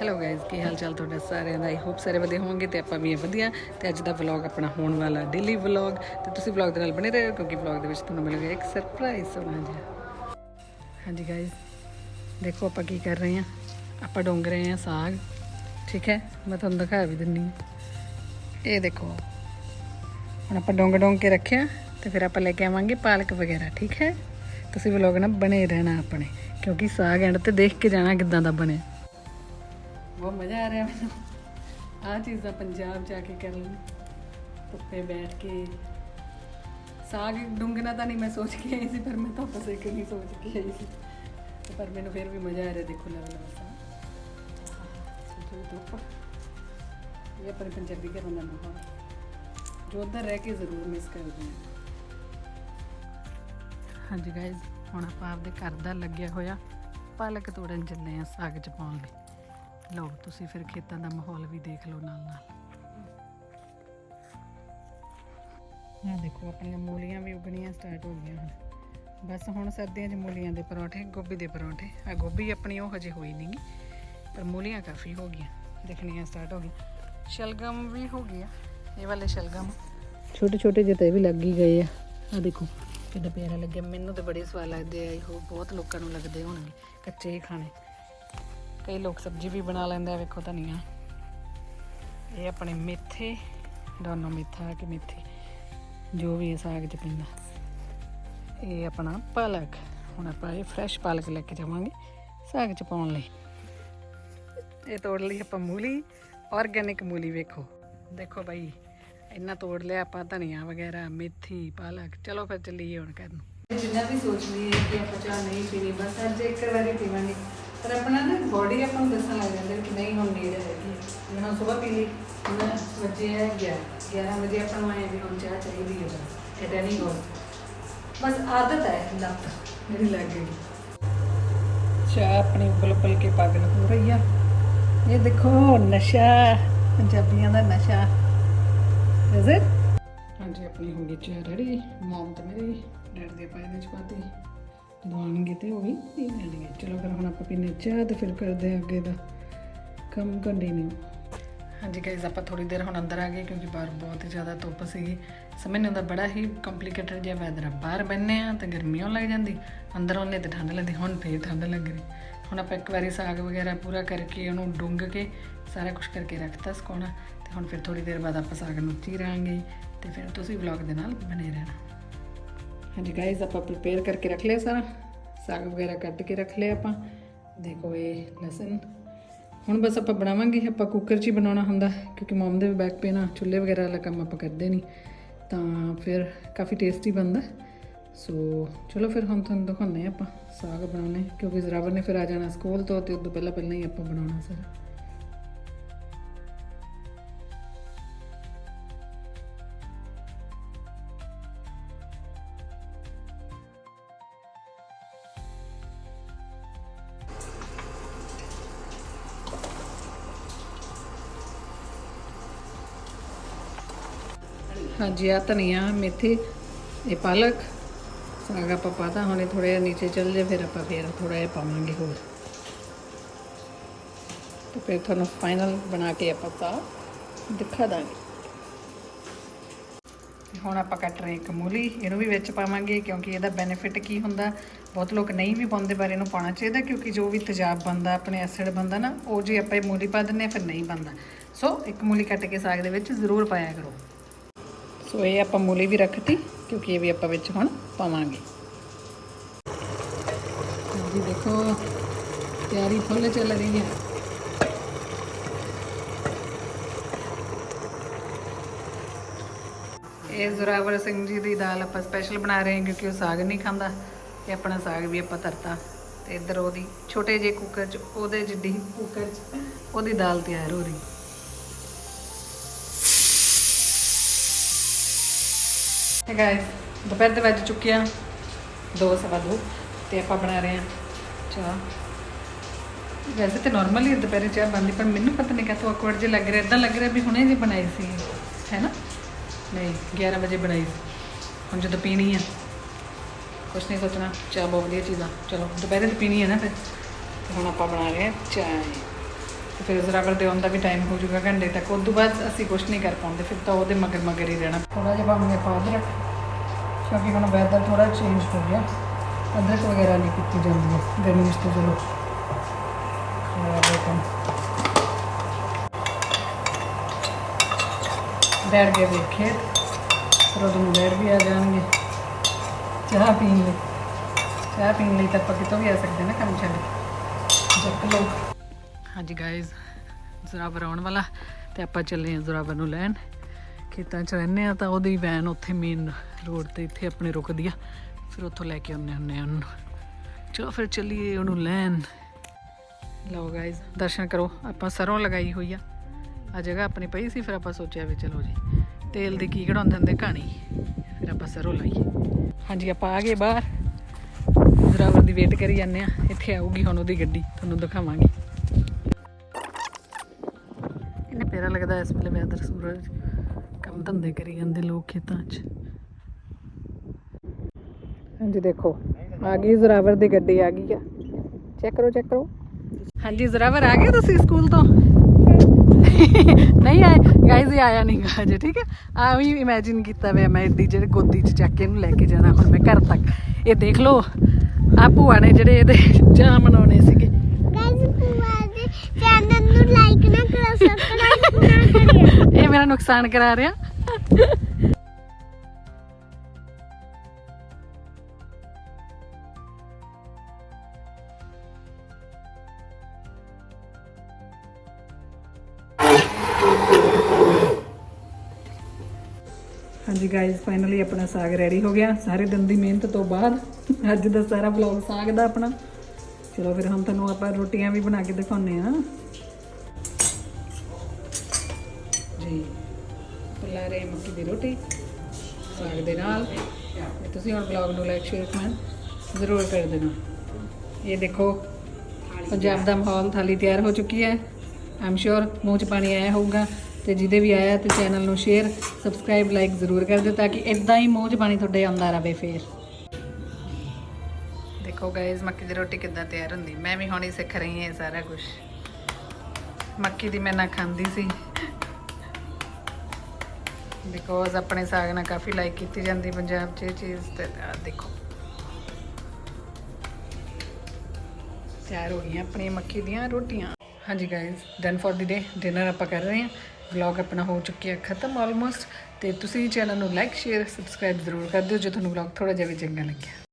Hello guys ਕੀ ਹਾਲ ਚਾਲ ਤੁਹਾਡਾ ਸਾਰਿਆਂ ਦਾ? ਆਈ ਹੋਪ ਸਾਰੇ ਵਧੀਆ ਹੋਵੋਗੇ ਤੇ ਆਪਾਂ ਵੀ ਵਧੀਆ। ਤੇ ਅੱਜ ਦਾ ਵਲੌਗ ਆਪਣਾ ਹੋਣ ਵਾਲਾ ਡੇਲੀ ਵਲੌਗ ਤੇ ਤੁਸੀਂ ਵਲੌਗ ਦੇ ਨਾਲ ਬਣੇ ਰਹੋ ਕਿਉਂਕਿ ਵਲੌਗ ਦੇ ਵਿੱਚ ਤੁਹਾਨੂੰ ਮਿਲੇਗਾ ਇੱਕ ਸਰਪ੍ਰਾਈਜ਼ ਸੋਹਣਾ ਜਿਹਾ। ਹਾਂਜੀ ਗਾਇਜ਼ ਦੇਖੋ ਆਪਾਂ ਕੀ ਕਰ ਰਹੇ ਹਾਂ। ਆਪਾਂ ਡੋਂਗ ਰਹੇ ਹਾਂ ਸਾਗ। ਠੀਕ ਹੈ? ਮੈਂ ਤੁਹਾਨੂੰ ਦਿਖਾ ਵੀ ਦਿੰਨੀ ਹਾਂ। ਇਹ ਦੇਖੋ। ਹੁਣ ਆਪਾਂ ਡੋਂਗ ਡੋਂਗ ਕੇ ਰੱਖਿਆ ਤੇ ਫਿਰ ਆਪਾਂ ਲੈ ਕੇ ਆਵਾਂਗੇ ਪਾਲਕ ਵਗੈਰਾ, ਠੀਕ ਹੈ? ਤੁਸੀਂ ਵਲੌਗ ਨਾਲ ਬਣੇ ਰਹਿਣਾ ਆਪਣੇ, ਕਿਉਂਕਿ ਸਾਗ ਐਂਡ ਤੇ ਦੇਖ ਕੇ ਜਾਣਾ ਕਿਦਾਂ ਦਾ ਬਣੇ ਬਹੁਤ ਮਜ਼ਾ ਆ ਰਿਹਾ ਮੈਨੂੰ। ਆਹ ਚੀਜ਼ਾਂ ਪੰਜਾਬ ਜਾ ਕੇ ਕਰਨ ਧੁੱਪੇ ਬੈਠ ਕੇ। ਸਾਗ ਡੁੰਗਣਾ ਤਾਂ ਨਹੀਂ ਮੈਂ ਸੋਚ ਕੇ ਆਈ ਸੀ, ਪਰ ਮੈਂ ਧੁੱਪ ਪਸੇ ਨਹੀਂ ਸੋਚ ਕੇ ਆਈ ਸੀ। ਪਰ ਮੈਨੂੰ ਫਿਰ ਵੀ ਮਜ਼ਾ ਆ ਰਿਹਾ ਦੇਖੋ ਲਵ ਲਵ ਸਾ ਧੁੱਪ। ਇਹ ਆਪਣੇ ਪੰਜਾਬੀ ਘਰਾਂ ਦਾ ਮਾਹੌਲ। ਜੋ ਉੱਧਰ ਰਹਿ ਕੇ ਜ਼ਰੂਰ ਮਿਸ ਕਰਦੇ ਹਾਂ ਹਾਂਜੀ ਗਾਇਜ਼ ਹੁਣ ਆਪਾਂ ਆਪਦੇ ਘਰ ਦਾ ਲੱਗਿਆ ਹੋਇਆ ਪਾਲਕ ਤੋੜਨ ਚੱਲੇ ਆ ਸਾਗ ਚ ਪਾਉਣ ਲਈ। ਲਓ ਤੁਸੀਂ ਫਿਰ ਖੇਤਾਂ ਦਾ ਮਾਹੌਲ ਵੀ ਦੇਖ ਲਓ ਨਾਲ ਨਾਲ। ਇਹ ਦੇਖੋ ਆਪਣੀਆਂ ਮੂਲੀਆਂ ਵੀ ਉਗਣੀਆਂ ਸਟਾਰਟ ਹੋ ਗਈਆਂ ਹੁਣ। ਬਸ ਹੁਣ ਸਰਦੀਆਂ 'ਚ ਮੂਲੀਆਂ ਦੇ ਪਰੌਂਠੇ ਗੋਭੀ ਦੇ ਪਰੌਂਠੇ। ਆ ਗੋਭੀ ਆਪਣੀ ਉਹ ਹਜੇ ਹੋਈ ਨਹੀਂਗੀ ਪਰ ਮੂਲੀਆਂ ਕਾਫੀ ਹੋ ਗਈਆਂ ਦਿਖਣੀਆਂ ਸਟਾਰਟ ਹੋ ਗਈਆਂ। ਸ਼ਲਗਮ ਵੀ ਹੋ ਗਿਆ ਇਹ ਵਾਲੇ ਸ਼ਲਗਮ। ਛੋਟੇ ਛੋਟੇ ਜਿਹੇ ਤਾਂ ਇਹ ਵੀ ਲੱਗ ਹੀ ਗਏ ਆ। ਆ ਦੇਖੋ ਕਿੰਨਾ ਪਿਆਰਾ ਲੱਗਿਆ। ਮੈਨੂੰ ਤਾਂ ਬੜੇ ਸਵਾਦ ਲੱਗਦੇ ਆ ਇਹੋ ਬਹੁਤ ਲੋਕਾਂ ਨੂੰ ਲੱਗਦੇ ਹੋਣਗੇ ਕੱਚੇ ਹੀ ਖਾਣੇ। ਕਈ ਲੋਕ ਸਬਜ਼ੀ ਵੀ ਬਣਾ ਲੈਂਦੇ ਆ, ਵੇਖੋ ਧਨੀਆ ਇਹ ਆਪਣੇ ਮੇਥੇ, ਦੋਨੋਂ ਮੇਥਾ ਕਿ ਮੇਥੀ। ਜੋ ਵੀ ਇਹ ਸਾਗ ਚ ਪੈਂਦਾ। ਇਹ ਆਪਣਾ ਪਾਲਕ। ਹੁਣ ਆਪਾਂ ਇਹ ਫਰੈਸ਼ ਪਾਲਕ ਲੈ ਕੇ ਜਾਵਾਂਗੇ ਸਾਗ ਚ ਪਾਉਣ ਲਈ। ਇਹ ਤੋੜ ਲਈ ਆਪਾਂ ਮੂਲੀ ਆਰਗੈਨਿਕ ਮੂਲੀ ਵੇਖੋ। ਦੇਖੋ ਭਾਈ ਇੰਨਾ ਤੋੜ ਲਿਆ ਆਪਾਂ ਧਨੀਆ ਵਗੈਰਾ, ਮੇਥੀ, ਪਾਲਕ। ਚਲੋ ਫਿਰ ਚੱਲੀਏ ਹੁਣ ਘਰ ਜਿੰਨਾ ਵੀ ਸੋਚਦੀ ਹੈ ਕਿ ਆਪਾਂ ਚਾਹ ਨਹੀਂ ਪੀਣੀ, ਬਸ ਅੱਜ ਇੱਕ ਵਾਰੀ ਪੀਵਾਂਗੇ। ਪਰ ਆਪਣਾ ਨਾ ਬੋਡੀ ਆਪਾਂ ਨੂੰ ਦੱਸਣ ਲੱਗ ਜਾਂਦਾ ਕਿ ਨਹੀਂ ਹੁਣ ਨੀਡ ਹੈਗੀ ਜਿਵੇਂ ਹੁਣ ਸਵੇਰ ਪੀ ਲਈ ਹੁਣ ਵਜੇ ਹੈ 11 11 ਵਜੇ ਆਪਾਂ ਨੂੰ ਆਏ ਵੀ ਹੁਣ ਚਾਹ ਚਾਹੀਦੀ ਹੈ ਬਸ ਇਹ ਨਹੀਂ ਹੋ ਬਸ ਆਦਤ ਹੈ ਲੱਤ ਜਿਹੜੀ ਲੱਗ ਗਈ। ਚਾਹ ਆਪਣੀ ਉਬਲ ਉਬਲ ਕੇ ਪਾਗਲ ਹੋ ਰਹੀ ਆ। ਇਹ ਦੇਖੋ ਨਸ਼ਾ ਪੰਜਾਬੀਆਂ ਦਾ ਨਸ਼ਾ। ਇਜ਼ ਇਟ ਹਾਂਜੀ ਆਪਣੀ ਹੋ ਗਈ ਚਾਹ ਰੈਡੀ। ਮਮ ਤੇ ਮੇਰੀ ਡੈਡ ਦੇ ਪਾਏ ਦੇ ਚਪਾਤੀ ਦਵਾਉਣਗੇ ਤੇ ਉਹ ਵੀ ਪੀ ਲੈਣਗੇ। ਚਲੋ ਫਿਰ ਹੁਣ ਆਪਾਂ ਪੀਨੇ ਚਾਹ ਤੇ ਫਿਰ ਕਰਦੇ ਹਾਂ ਅੱਗੇ ਦਾ ਕੰਮ ਕੰਟੀਨਿਊ। ਹਾਂਜੀ ਗਾਇਜ਼ ਆਪਾਂ ਥੋੜੀ ਦੇਰ ਹੁਣ ਅੰਦਰ ਆ ਗਏ ਕਿਉਂਕਿ ਬਾਹਰ ਬਹੁਤ ਹੀ ਜ਼ਿਆਦਾ ਧੁੱਪ ਸੀਗੀ। ਸਮਝ ਨਹੀਂ ਆਉਂਦਾ ਬੜਾ ਹੀ ਕੰਪਲਿਕੇਟਡ ਜਿਹਾ ਵੈਦਰ ਆ। ਬਾਹਰ ਬੰਨੇ ਆ ਤਾਂ ਗਰਮੀ ਆਉਣ ਲੱਗ ਜਾਂਦੀ। ਅੰਦਰ ਉਹਨੇ ਤੇ ਠੰਡ ਲੱਗਦੀ, ਹੁਣ ਫੇਰ ਠੰਡ ਲੱਗ ਰਹੀ। ਹੁਣ ਆਪਾਂ ਇੱਕ ਵਾਰੀ ਸਾਗ ਵਗੈਰਾ ਪੂਰਾ ਕਰਕੇ ਉਹਨੂੰ ਡੁੰਗ ਕੇ ਸਾਰਾ ਕੁਝ ਕਰਕੇ ਰੱਖਤਾ ਸਕਾਉਣਾ ਤੇ ਹੁਣ ਫਿਰ ਥੋੜੀ ਦੇਰ ਬਾਅਦ ਆਪਾਂ ਸਾਗ ਨੂੰ ਚੀਰਾਂਗੇ। ਤੇ ਫਿਰ ਤੁਸੀਂ ਵਲੌਗ ਦੇ ਨਾਲ ਬਣੇ ਰਹਿਣਾ। ਹਾਂਜੀ ਗਾਇਜ਼ ਆਪਾਂ ਪ੍ਰਿਪੇਅਰ ਕਰਕੇ ਰੱਖ ਲਿਆ ਸਾਰਾ। ਸਾਗ ਵਗੈਰਾ ਕੱਟ ਕੇ ਰੱਖ ਲਿਆ ਆਪਾਂ। ਦੇਖੋ ਇਹ ਲਸਣ। ਹੁਣ ਬਸ ਆਪਾਂ ਬਣਾਵਾਂਗੇ, ਆਪਾਂ ਕੁੱਕਰ 'ਚ ਹੀ ਬਣਾਉਣਾ ਹੁੰਦਾ, ਕਿਉਂਕਿ ਮਮ ਦੇ ਵੀ ਬੈਕ ਪੇਨ ਆ, ਚੁੱਲ੍ਹੇ ਵਗੈਰਾ ਵਾਲਾ ਕੰਮ ਆਪਾਂ ਕਰਦੇ ਨਹੀਂ। ਤਾਂ ਫਿਰ ਕਾਫੀ ਟੇਸਟੀ ਬਣਦਾ। ਸੋ ਚਲੋ ਫਿਰ ਹੁਣ ਤੁਹਾਨੂੰ ਦਿਖਾਉਂਦੇ ਹਾਂ ਆਪਾਂ ਸਾਗ ਬਣਾਉਣੇ, ਕਿਉਂਕਿ ਜ਼ਰਾਵਰ ਨੇ ਫਿਰ ਆ ਜਾਣਾ ਸਕੂਲ ਤੋਂ ਤੇ ਉਦੋਂ ਪਹਿਲਾਂ ਪਹਿਲਾਂ ਹੀ ਆਪਾਂ ਬਣਾਉਣਾ ਸਾਰਾ। ਹਾਂਜੀ ਆ ਧਨੀਆ, ਮੇਥੀ, ਇਹ ਪਾਲਕ, ਸਾਗ ਆਪਾਂ ਪਾਤਾ, ਹੁਣੇ ਥੋੜਾ ਜਿਹਾ ਨੀਚੇ ਚੱਲ ਜੇ ਫਿਰ ਆਪਾਂ ਫਿਰ ਥੋੜਾ ਜਿਹਾ ਪਾਵਾਂਗੇ ਹੋਰ। ਤੇ ਫਿਰ ਤੁਹਾਨੂੰ ਫਾਈਨਲ ਬਣਾ ਕੇ ਆਪਾਂ ਸਾਗ ਦਿਖਾ ਦਾਂਗੇ। ਹੁਣ ਆਪਾਂ ਕੱਟ ਰਹੇ ਇੱਕ ਮੂਲੀ, ਇਹਨੂੰ ਵੀ ਵਿੱਚ ਪਾਵਾਂਗੇ, ਕਿਉਂਕਿ ਇਹਦਾ ਬੈਨੀਫਿਟ ਕੀ ਹੁੰਦਾ? ਬਹੁਤ ਲੋਕ ਨਹੀਂ ਵੀ ਪਾਉਂਦੇ, ਪਰ ਇਹਨੂੰ ਪਾਉਣਾ ਚਾਹੀਦਾ, ਕਿਉਂਕਿ ਜੋ ਵੀ ਤੇਜ਼ਾਬ ਬੰਦਾ ਆਪਣੇ ਐਸਿਡ ਬੰਦਾ ਨਾ, ਉਹ ਜੇ ਆਪਾਂ ਇਹ ਮੂਲੀ ਪਾ ਦਿੰਦੇ ਆ ਫਿਰ ਨਹੀਂ ਬੰਦਾ ਸੋ ਇੱਕ ਮੂਲੀ ਕੱਟ ਕੇ ਸਾਗ ਦੇ ਵਿੱਚ ਜ਼ਰੂਰ ਪਾਇਆ ਕਰੋ। ਸੋ ਇਹ ਆਪਾਂ ਮੂਲੀ ਵੀ ਰੱਖਤੀ, ਕਿਉਂਕਿ ਇਹ ਵੀ ਆਪਾਂ ਵਿੱਚ ਹੁਣ ਪਾਵਾਂਗੇ। ਜੀ ਦੇਖੋ, ਤਿਆਰੀ ਫੁੱਲ ਚੱਲ ਰਹੀ ਹੈ। ਇਹ ਜ਼ੋਰਾਵਰ ਸਿੰਘ ਜੀ ਦੀ ਦਾਲ ਆਪਾਂ ਸਪੈਸ਼ਲ ਬਣਾ ਰਹੇ ਹਾਂ, ਕਿਉਂਕਿ ਉਹ ਸਾਗ ਨਹੀਂ ਖਾਂਦਾ, ਤੇ ਆਪਣਾ ਸਾਗ ਵੀ ਆਪਾਂ ਤਰਤਾ ਤੇ ਇੱਧਰ ਉਹਦੀ ਛੋਟੇ ਜਿਹੇ ਕੁੱਕਰ 'ਚ, ਉਹਦੇ ਜਿੱਡੀ ਕੁੱਕਰ 'ਚ ਉਹਦੀ ਦਾਲ ਤਿਆਰ ਹੋ ਰਹੀ। ਹੈ ਗਾਇਸ ਦੁਪਹਿਰ ਦੇ ਵੱਜ ਚੁੱਕੇ ਆ ਦੋ ਸਵਾ ਦੋ ਤੇ ਆਪਾਂ ਬਣਾ ਰਹੇ ਹਾਂ ਚਾਹ ਵੈਸੇ ਤਾਂ ਨਾਰਮਲੀ ਦੁਪਹਿਰੇ ਚਾਹ ਬਣਦੀ ਪਰ ਮੈਨੂੰ ਪਤਾ ਨਹੀਂ ਕਾਹਤੋਂ awkward ਜੇ ਲੱਗ ਰਿਹਾ ਇਦਾਂ ਲੱਗ ਰਿਹਾ ਵੀ ਹੁਣੇ ਜੀ ਬਣਾਈ ਸੀ ਹੈ ਨਾ ਨਹੀਂ 11 ਵਜੇ ਬਣਾਈ ਸੀ ਹੁਣ ਜਦੋਂ ਪੀਣੀ ਆ ਕੁਛ ਨਹੀਂ ਸੋਚਣਾ ਚਾਹ ਬਹੁਤ ਵਧੀਆ ਚੀਜ਼ ਆ ਚਲੋ ਦੁਪਹਿਰੇ ਤਾਂ ਪੀਣੀ ਹੈ ਨਾ ਫਿਰ ਹੁਣ ਆਪਾਂ ਬਣਾ ਰਹੇ ਹਾਂ ਚਾਹ ਫਿਰ ਜ਼ਰਾਵਰ ਦੇ ਆਉਂਦਾ ਵੀ ਟਾਈਮ ਹੋ ਜਾਊਗਾ ਘੰਟੇ ਤੱਕ। ਉਸ ਤੋਂ ਬਾਅਦ ਅਸੀਂ ਕੁਝ ਨਹੀਂ ਕਰ ਪਾਉਂਦੇ, ਫਿਰ ਤਾਂ ਉਹਦੇ ਮਗਰ ਮਗਰ ਹੀ ਰਹਿਣਾ। ਥੋੜਾ ਜਿਹਾ ਪਾਵਾਂਗੇ ਆਪਾਂ ਅਦਰਕ ਕਿਉਂਕਿ ਹੁਣ ਵੈਦਰ ਥੋੜਾ ਚੇਂਜ ਹੋ ਗਿਆ। ਅਦਰਕ ਵਗੈਰਾ ਨਹੀਂ ਕੀਤੀ ਜਾਂਦੀ ਹੈ। ਗਰਮੀ ਵਿੱਚ ਤਾਂ ਚਲੋ। ਬੈਠ ਗਏ ਵੇਖੇ। ਫਿਰ ਉਦੋਂ ਬੈਠ ਵੀ ਆ ਜਾਣਗੇ। ਚਾਹ ਪੀਣ ਲਈ। ਚਾਹ ਪੀਣ ਲਈ ਤਾਂ ਆਪਾਂ ਕਿਤੋਂ ਵੀ ਆ ਸਕਦੇ ਨਾ ਕੰਮ ਛੱਡ ਜੱਕ ਲੋ ਹਾਂਜੀ ਗਾਇਜ਼ ਜ਼ਰਾਵਰ ਆਉਣ ਵਾਲਾ ਤੇ ਆਪਾਂ ਚੱਲੇ ਹਾਂ ਜ਼ਰਾਵਰ ਨੂੰ ਲੈਣ। ਖੇਤਾਂ 'ਚ ਰਹਿੰਦੇ ਆ ਤਾਂ ਉਹਦੀ ਵੈਨ ਉੱਥੇ ਮੇਨ ਰੋਡ ਤੇ ਇੱਥੇ ਆਪਣੇ ਰੁਕਦੀ ਆ। ਫਿਰ ਉੱਥੋਂ ਲੈ ਕੇ ਆਉਂਦੇ ਹੁੰਦੇ ਆ ਉਹਨੂੰ। ਚਲੋ ਫਿਰ ਚੱਲੀਏ ਉਹਨੂੰ ਲੈਣ। ਲਓ ਗਾਇਜ਼ ਦਰਸ਼ਨ ਕਰੋ, ਆਪਾਂ ਸਰੋਂ ਲਗਾਈ ਹੋਈ ਆ। ਆ ਜਗ੍ਹਾ ਆਪਣੀ ਪਈ ਸੀ, ਫਿਰ ਆਪਾਂ ਸੋਚਿਆ ਵੀ ਚਲੋ ਜੀ, ਤੇਲ ਦੀ ਕੀ ਕਢਾਉਂਦੇ ਹੁੰਦੇ, ਕਹਾਣੀ। ਫਿਰ ਆਪਾਂ ਸਰੋਂ ਲਾਈਏ। ਹਾਂਜੀ, ਆਪਾਂ ਆ ਗਏ ਬਾਹਰ। ਜ਼ਰਾਵਰ ਦੀ ਵੇਟ ਕਰੀ ਜਾਂਦੇ ਆ ਇੱਥੇ ਆਊਗੀ ਹੁਣ ਉਹਦੀ ਗੱਡੀ, ਤੁਹਾਨੂੰ ਦਿਖਾਵਾਂਗੇ। ਲੱਗਦਾ ਇਸ ਵੇਲੇ ਵੈਦਰ ਸੂਰਜ ਕੰਮ ਧੰਦੇ ਕਰੀ ਜਾਂਦੇ ਲੋਕ ਖੇਤਾਂ 'ਚ। ਹਾਂਜੀ, ਦੇਖੋ, ਆ ਗਈ ਜ਼ਰਾਵਰ ਦੀ ਗੱਡੀ, ਆ ਗਈ ਆ। ਚੈੱਕ ਕਰੋ ਚੈੱਕ ਕਰੋ। ਹਾਂਜੀ, ਜ਼ਰਾਵਰ ਆ ਗਏ ਤੁਸੀਂ ਸਕੂਲ ਤੋਂ? ਨਹੀਂ ਆਏ ਗਾਇਜ਼ ਇਹ ਆਇਆ ਨਹੀਂ ਗਾ ਅਜੇ ਠੀਕ ਹੈ? ਆ ਵੀ ਇਮੇਜਿਨ ਕੀਤਾ ਵੇ ਮੈਂ ਏਡੀ ਜਿਹੜੇ ਗੋਦੀ 'ਚ ਚੱਕ ਕੇ ਇਹਨੂੰ ਲੈ ਕੇ ਜਾਣਾ, ਹੁਣ ਮੈਂ ਘਰ ਤੱਕ। ਇਹ ਦੇਖ ਲਓ ਆ ਭੂਆ ਨੇ ਜਿਹੜੇ ਇਹਦੇ ਚਾਹ ਮਨਾਉਣੇ ਸੀਗੇ। ਗਾਇਸ ਪੂਆ ਦੇ ਚੈਨਲ ਨੂੰ ਲਾਈਕ ਨਾ ਕਰੋ ਸਬਸਕ੍ਰਾਈਬ ਨਾ ਕਰਿਓ। ਇਹ ਮੇਰਾ ਨੁਕਸਾਨ ਕਰਾ ਰਿਹਾ। ਹਾਂਜੀ ਗਾਇਜ਼ ਫਾਈਨਲੀ ਆਪਣਾ ਸਾਗ ਰੈਡੀ ਹੋ ਗਿਆ। ਸਾਰੇ ਦਿਨ ਦੀ ਮਿਹਨਤ ਤੋਂ ਬਾਅਦ ਅੱਜ ਦਾ ਸਾਰਾ ਵਲੌਗ ਸਾਗ ਦਾ ਆਪਣਾ। ਚਲੋ ਫਿਰ ਹੁਣ ਤੁਹਾਨੂੰ ਆਪਾਂ ਰੋਟੀਆਂ ਵੀ ਬਣਾ ਕੇ ਦਿਖਾਉਂਦੇ ਆ ਦੀ ਰੋਟੀ ਸਾਗ ਦੇ ਨਾਲ। ਤੁਸੀਂ ਹੁਣ ਵਲੌਗ ਨੂੰ ਲਾਈਕ ਸ਼ੇਅਰ ਕਮੈਂਟ ਜ਼ਰੂਰ ਕਰ ਦੇਣਾ। ਇਹ ਦੇਖੋ, ਪੰਜਾਬ ਦਾ ਮਾਹੌਲ ਥਾਲੀ ਤਿਆਰ ਹੋ ਚੁੱਕੀ ਹੈ। ਆਮ ਸ਼ੋਰ ਮੂੰਹ 'ਚ ਪਾਣੀ ਆਇਆ ਹੋਊਗਾ। ਤੇ ਜਿਹਦੇ ਵੀ ਆਇਆ ਤੇ ਚੈਨਲ ਨੂੰ ਸ਼ੇਅਰ ਸਬਸਕ੍ਰਾਈਬ ਲਾਈਕ ਜ਼ਰੂਰ ਕਰ ਦਿਓ ਤਾਂ ਕਿ ਇਦਾਂ ਹੀ ਮੂੰਹ 'ਚ ਪਾਣੀ ਤੁਹਾਡੇ ਆਉਂਦਾ ਰਹੇ ਫੇਰ। ਦੇਖੋ ਗਾਇਜ਼ ਮੱਕੀ ਦੀ ਰੋਟੀ ਕਿੱਦਾਂ ਤਿਆਰ ਹੁੰਦੀ। ਮੈਂ ਵੀ ਹੁਣੀ ਸਿੱਖ ਰਹੀ ਹਾਂ ਇਹ ਸਾਰਾ ਕੁਝ ਮੱਕੀ ਦੀ ਮੈਂ ਨਾ ਖਾਂਦੀ ਸੀ। ਬਿਕੋਜ਼ ਆਪਣੇ ਸਾਗ ਨਾਲ ਕਾਫੀ ਲਾਈਕ ਕੀਤੀ ਜਾਂਦੀ ਪੰਜਾਬ 'ਚ ਇਹ ਚੀਜ਼ ਤੇ, ਆਹ ਦੇਖੋ। ਤਿਆਰ ਹੋ ਗਈਆਂ ਆਪਣੀ ਮੱਕੀ ਦੀਆਂ ਰੋਟੀਆਂ। ਹਾਂਜੀ guys done for the day dinner ਆਪਾਂ ਕਰ ਰਹੇ ਹਾਂ। ਵਲੌਗ ਆਪਣਾ ਹੋ ਚੁੱਕਿਆ ਖਤਮ ਆਲਮੋਸਟ ਤੇ ਤੁਸੀਂ ਚੈਨਲ ਨੂੰ ਲਾਈਕ ਸ਼ੇਅਰ ਸਬਸਕ੍ਰਾਈਬ ਜ਼ਰੂਰ ਕਰ ਦਿਓ। ਜੇ ਤੁਹਾਨੂੰ ਵਲੌਗ ਥੋੜਾ ਜਿਹਾ ਵੀ ਚੰਗਾ ਲੱਗਿਆ।